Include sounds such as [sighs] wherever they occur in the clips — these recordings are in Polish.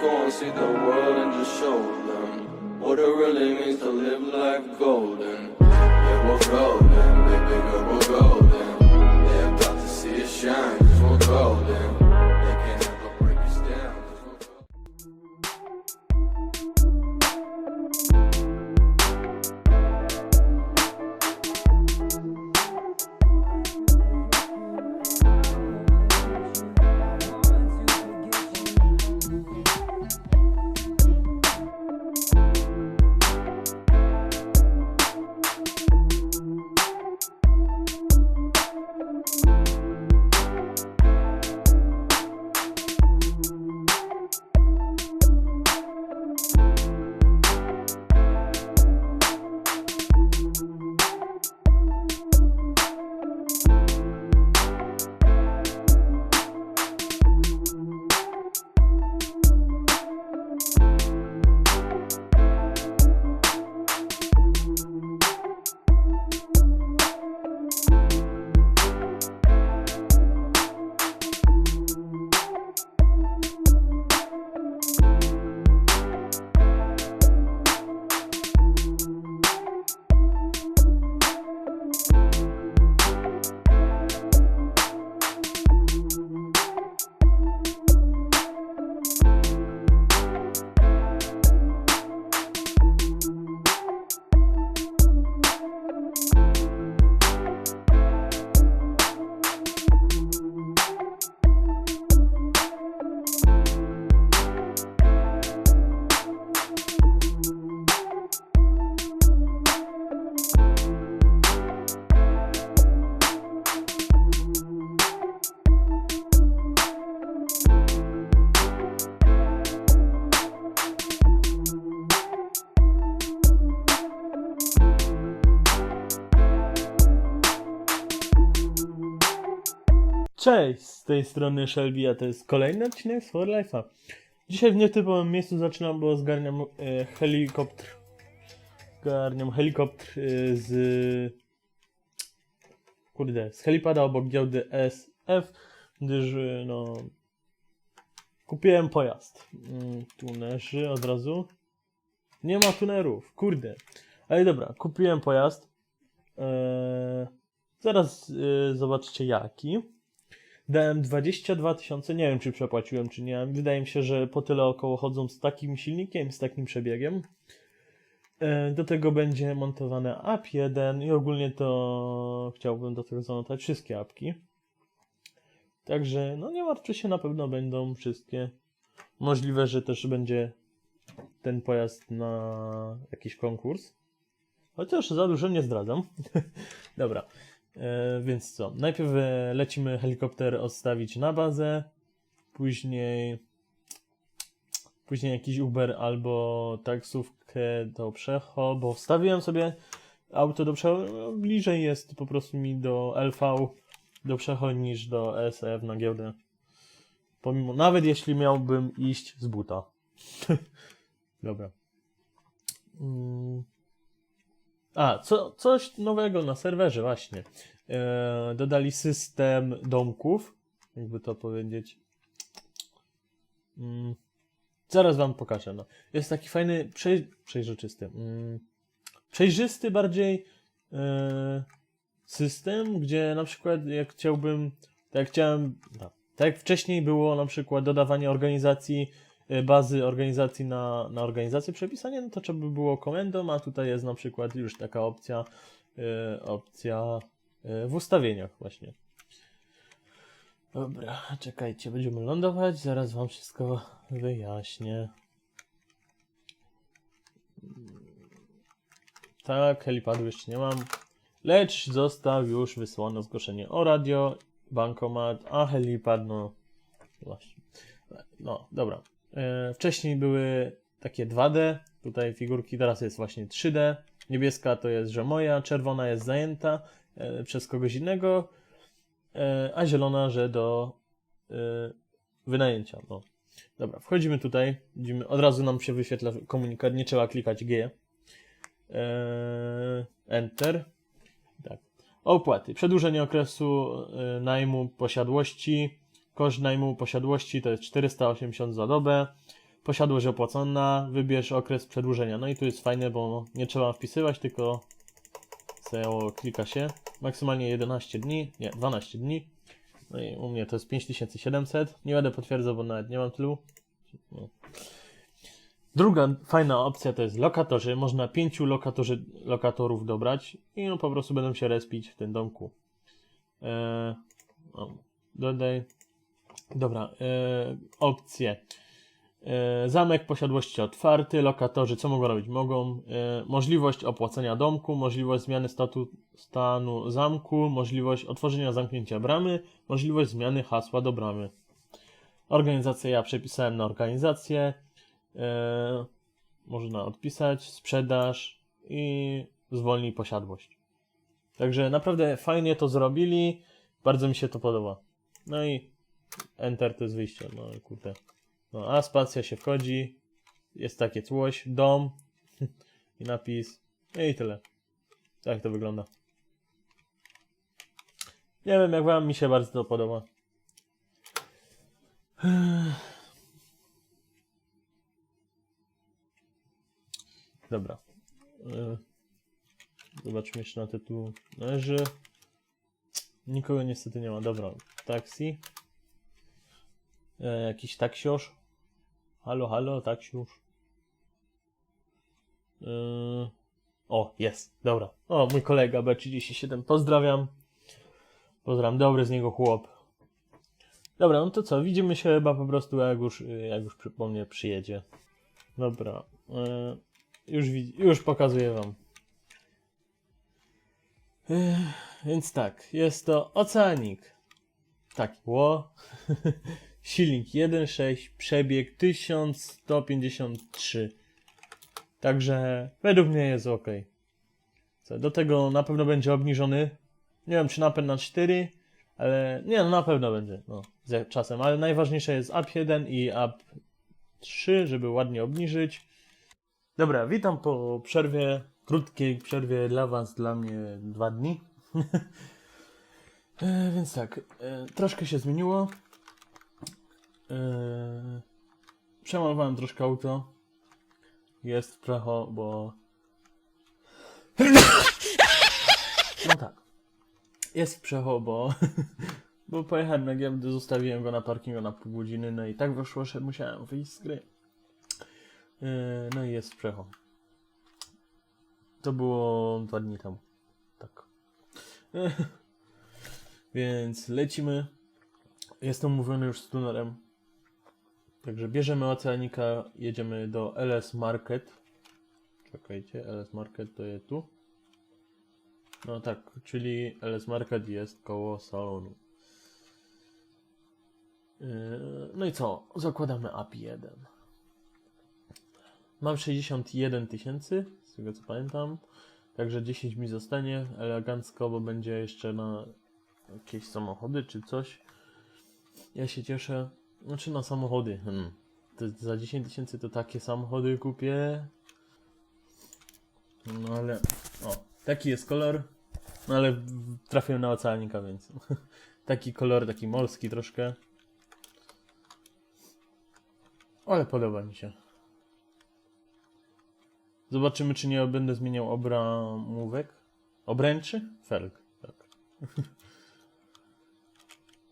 go and see the world and just show them what it really means to live life golden. Yeah, we're golden, baby girl, we're golden. They're about to see us shine, cause we're golden. Cześć, z tej strony Shelby, a to jest kolejny odcinek z For Life'a. Dzisiaj w nietypowym miejscu zaczynam, bo zgarniam e, helikopter. Zgarniam helikopter e, z... Kurde, z helipada obok giełdy SF, gdyż e, no... Kupiłem pojazd. Mm, Tunerzy od razu. Nie ma tunerów, kurde. Ale dobra, kupiłem pojazd. E, zaraz e, zobaczycie jaki. Dałem 22 tysiące, nie wiem czy przepłaciłem, czy nie. Wydaje mi się, że po tyle około chodzą z takim silnikiem, z takim przebiegiem. E, Do tego będzie montowane app 1 i ogólnie to chciałbym do tego zamontować wszystkie apki. Także no nie martwcie się, na pewno będą wszystkie. Możliwe, że też będzie ten pojazd na jakiś konkurs. Chociaż za dużo nie zdradzam. [laughs] Dobra. E, więc co? Najpierw e, lecimy helikopter odstawić na bazę, później później jakiś Uber albo taksówkę do Przecho, bo wstawiłem sobie auto do Przecho, no, bliżej jest po prostu mi do LV do Przecho niż do SF na giełdę. Pomimo, nawet jeśli miałbym iść z buta. [laughs] Dobra. Mm. A, co, coś nowego na serwerze, właśnie. E, dodali system domków, jakby to powiedzieć. Mm, zaraz wam pokażę. No. Jest taki fajny, przej, przejrzysty. Mm, przejrzysty bardziej e, system, gdzie na przykład jak chciałbym, tak jak chciałem, no, tak jak wcześniej było na przykład dodawanie organizacji bazy organizacji na, na organizację przepisanie, no to trzeba by było komendą, a tutaj jest na przykład już taka opcja, e, opcja e, w ustawieniach właśnie. Dobra, czekajcie, będziemy lądować, zaraz wam wszystko wyjaśnię. Tak, helipadu jeszcze nie mam, lecz został już wysłane zgłoszenie o radio, bankomat, a helipad, no właśnie. No, dobra. E, wcześniej były takie 2D, tutaj figurki, teraz jest właśnie 3D. Niebieska to jest, że moja, czerwona jest zajęta e, przez kogoś innego, e, a zielona, że do wynajęcia. No. Dobra, wchodzimy tutaj, widzimy, od razu nam się wyświetla komunikat, nie trzeba klikać G. Enter. Tak. Opłaty. Przedłużenie okresu najmu posiadłości. Koszt najmu posiadłości to jest 480 za dobę. posiadłość opłacona, wybierz okres przedłużenia. No i tu jest fajne, bo nie trzeba wpisywać, tylko zajęło, klika się. Maksymalnie 11 dni, nie, 12 dni. No i u mnie to jest 5700. Nie będę potwierdzał, bo nawet nie mam tylu. No. Druga fajna opcja to jest lokatorzy. Można pięciu lokatorzy, lokatorów dobrać i no po prostu będą się respić w tym domku. Eee, o, dodaj. Dobra, e, opcje. E, zamek posiadłości otwarty, lokatorzy co mogą robić? Mogą e, możliwość opłacenia domku, możliwość zmiany statu, stanu zamku, możliwość otworzenia zamknięcia bramy, możliwość zmiany hasła do bramy. Organizację ja przepisałem na organizację. E, można odpisać, sprzedaż i zwolnij posiadłość. Także naprawdę fajnie to zrobili. Bardzo mi się to podoba. No i Enter to jest wyjście. No kurde. No, a spacja się wchodzi. Jest takie coś, dom [laughs] i napis. No i tyle. Tak to wygląda. Nie wiem jak wam, mi się bardzo to podoba. [sighs] Dobra. E, Zobaczmy jeszcze na tytuł leży. Nikogo niestety nie ma. Dobra, taksi. E, jakiś taksiorz. Halo, halo, taksiusz. E, o, jest, dobra. O, mój kolega B37, pozdrawiam. Pozdrawiam, dobry z niego chłop. Dobra, no to co, widzimy się chyba po prostu jak już, jak już przy, po mnie przyjedzie. Dobra, e, już, już pokazuję wam. Ech, więc tak, jest to oceanik. Taki, ło. [laughs] Silnik 1.6, przebieg 1153. Także według mnie jest ok. Do tego na pewno będzie obniżony. Nie wiem czy napęd na 4, ale nie no na pewno będzie. No, z czasem, ale najważniejsze jest up 1 i up 3, żeby ładnie obniżyć. Dobra, witam po przerwie, krótkiej przerwie dla Was, dla mnie dwa dni. [laughs] e, więc tak, e, troszkę się zmieniło. E, przemalowałem troszkę auto. Jest w pracho, bo... No tak. Jest w przecho, bo... [laughs] bo pojechałem na giełdę, zostawiłem go na parkingu na pół godziny, no i tak wyszło, że musiałem wyjść z gry. Yy, No i jest w Przecho. To było dwa dni temu. Tak. [laughs] Więc lecimy. Jestem umówiony już z tunerem. Także bierzemy oceanika, jedziemy do LS Market. Czekajcie, LS Market to jest tu. No tak, czyli LS Market jest koło salonu. Yy, No i co? Zakładamy API 1. Mam 61 tysięcy, z tego co pamiętam. Także 10 mi zostanie elegancko, bo będzie jeszcze na jakieś samochody czy coś. Ja się cieszę. Znaczy na samochody. Hmm. Za 10 tysięcy to takie samochody kupię. No ale. O, taki jest kolor. No ale trafiłem na oceanika, więc. [laughs] taki kolor, taki morski troszkę. Ale podoba mi się. Zobaczymy, czy nie będę zmieniał obramówek. Obręczy? Felg, tak. [laughs]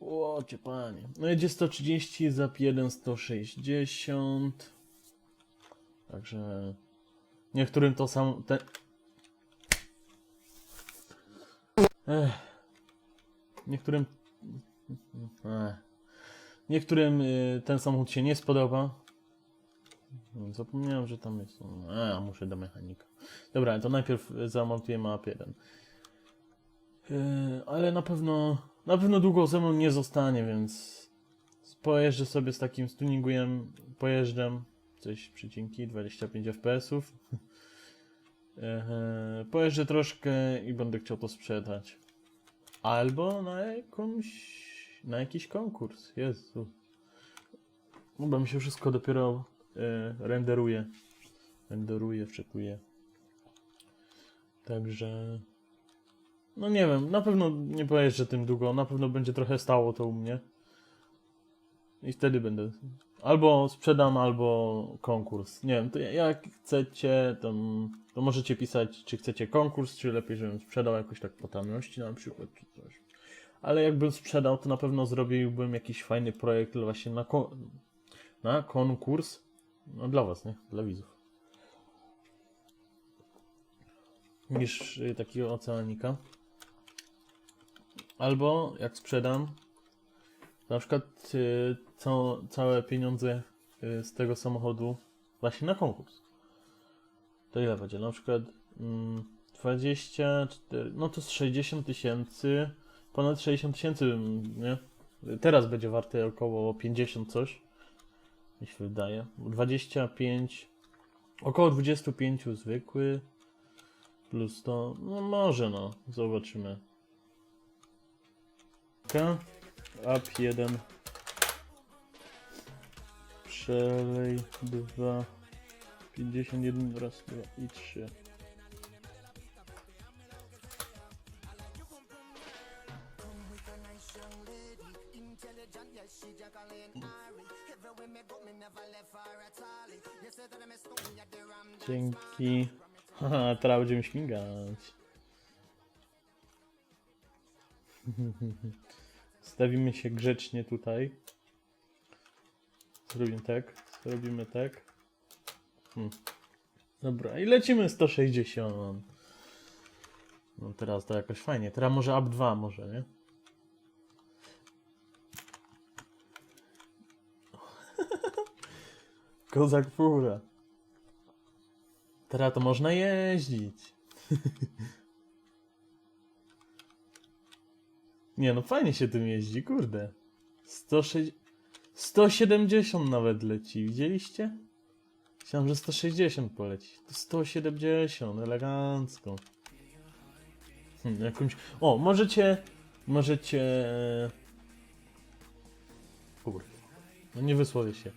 o, cię panie. No jedzie 130, zap 1 160. Także niektórym to sam. Te... Ech. Niektórym. Ech. Niektórym y, ten samochód się nie spodoba. Zapomniałem, że tam jest. A, muszę do mechanika. Dobra, to najpierw zamontujemy AP1. Yy, ale na pewno, na pewno długo ze mną nie zostanie, więc pojeżdżę sobie z takim stuningiem, pojeżdżam, coś przycinki, 25 fps-ów. [laughs] Pojeżdżę troszkę i będę chciał to sprzedać. Albo na jakąś, na jakiś konkurs, Jezu. No bo mi się wszystko dopiero e, renderuje. Renderuje, wczytuje. Także. No nie wiem, na pewno nie pojeżdżę tym długo, na pewno będzie trochę stało to u mnie. I wtedy będę. albo sprzedam, albo konkurs. Nie wiem, to jak chcecie, to, to możecie pisać, czy chcecie konkurs, czy lepiej, żebym sprzedał jakoś tak po taniości na przykład, czy coś. Ale jakbym sprzedał, to na pewno zrobiłbym jakiś fajny projekt właśnie na, ko- na konkurs. No dla was, nie? Dla widzów. Niż y, takiego oceanika. Albo jak sprzedam, na przykład y, co, całe pieniądze y, z tego samochodu właśnie na konkurs. To ile będzie? Na przykład mm, 24, no to z 60 tysięcy, ponad 60 tysięcy, nie? Teraz będzie warte około 50 coś, mi się wydaje. 25, około 25 zwykły, plus to, no może no, zobaczymy. Up 1, przelej 2, 51 raz 2 i 3. Dzięki. Haha, teraz będziemy śmigać. [laughs] Stawimy się grzecznie tutaj. Zrobimy tak, zrobimy tak. Hmm. Dobra, i lecimy 160. No teraz to jakoś fajnie. Teraz może up 2 może, nie? [laughs] Kozak fura. Teraz to można jeździć. [laughs] Nie no, fajnie się tym jeździ, kurde. 106... 170 nawet leci, widzieliście? Myślałem, że 160 poleci. To 170, elegancko. Hmm, jakąś... O, możecie... Możecie... Kurde. No nie wysłowię się.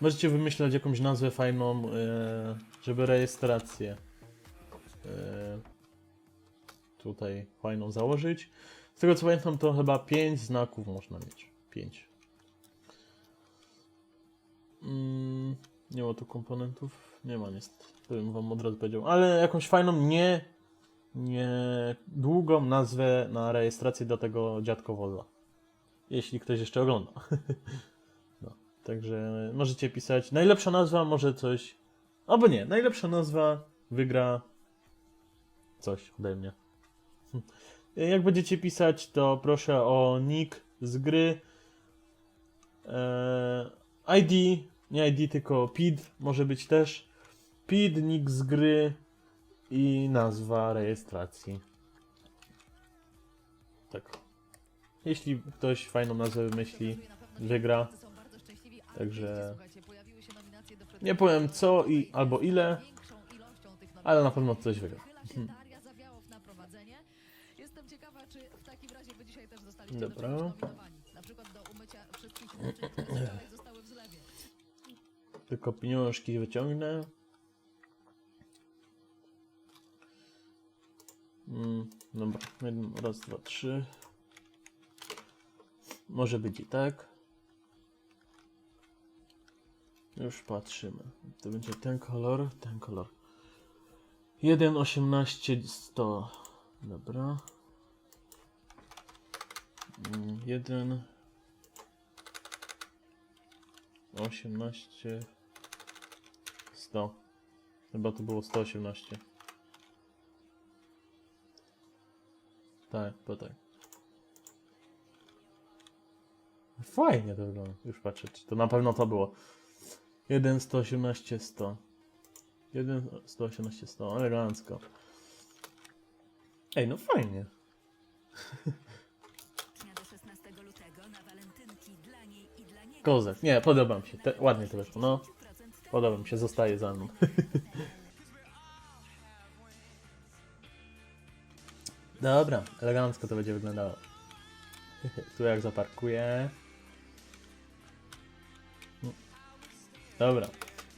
Możecie wymyślać jakąś nazwę fajną, e, żeby rejestrację e, tutaj fajną założyć. Z tego co pamiętam, to chyba 5 znaków można mieć. 5. Mm, nie ma tu komponentów. Nie ma niestety. To bym wam od razu powiedział. Ale jakąś fajną, nie, nie długą nazwę na rejestrację do tego dziadkowoza. Jeśli ktoś jeszcze ogląda. [laughs] no, także możecie pisać. Najlepsza nazwa może coś. Albo nie, najlepsza nazwa wygra coś ode mnie. Jak będziecie pisać, to proszę o nick z gry. Eee, ID, nie ID, tylko PID może być też. PID, nick z gry i nazwa rejestracji. Tak. Jeśli ktoś fajną nazwę wymyśli, wygra. Także nie powiem co i albo ile, ale na pewno coś wygra. Wychyla się Daria Zawiałow na prowadzenie. Jestem ciekawa, czy w takim razie wy dzisiaj też zostaliście do Dobra. czegoś nominowani. Na przykład do umycia wszystkich rzeczy, które wczoraj zostały w zlewie. Tylko pieniążki wyciągnę. Mm, dobra, jeden, raz, dwa, trzy. Może być i tak. Już patrzymy. To będzie ten kolor, ten kolor. 1, 18, 100. Dobra. 1, 18, 100. Chyba to było 118. Tak, to tak. Fajnie to wygląda. Już patrzę, czy to na pewno to było. 1, 118, 100. 1, 118, 100. Elegancko. Ej, no fajnie. [laughs] Dnia do 16 lutego na walentynki dla niej i dla niego. Kozak. Nie, podoba mi się. Te, ładnie to wyszło. No, 10% podoba mi się. Zostaje za mną. [laughs] Dobra, elegancko to będzie wyglądało. [laughs] Tu jak zaparkuję. No. Dobra.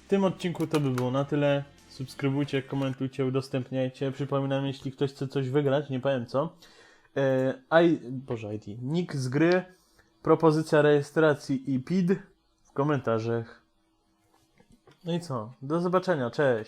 W tym odcinku to by było na tyle. Subskrybujcie, komentujcie, udostępniajcie. Przypominam, jeśli ktoś chce coś wygrać, nie powiem co. E, I, Boże, ID. Nick z gry, propozycja rejestracji i PID komentarzach. No i co? Do zobaczenia, cześć!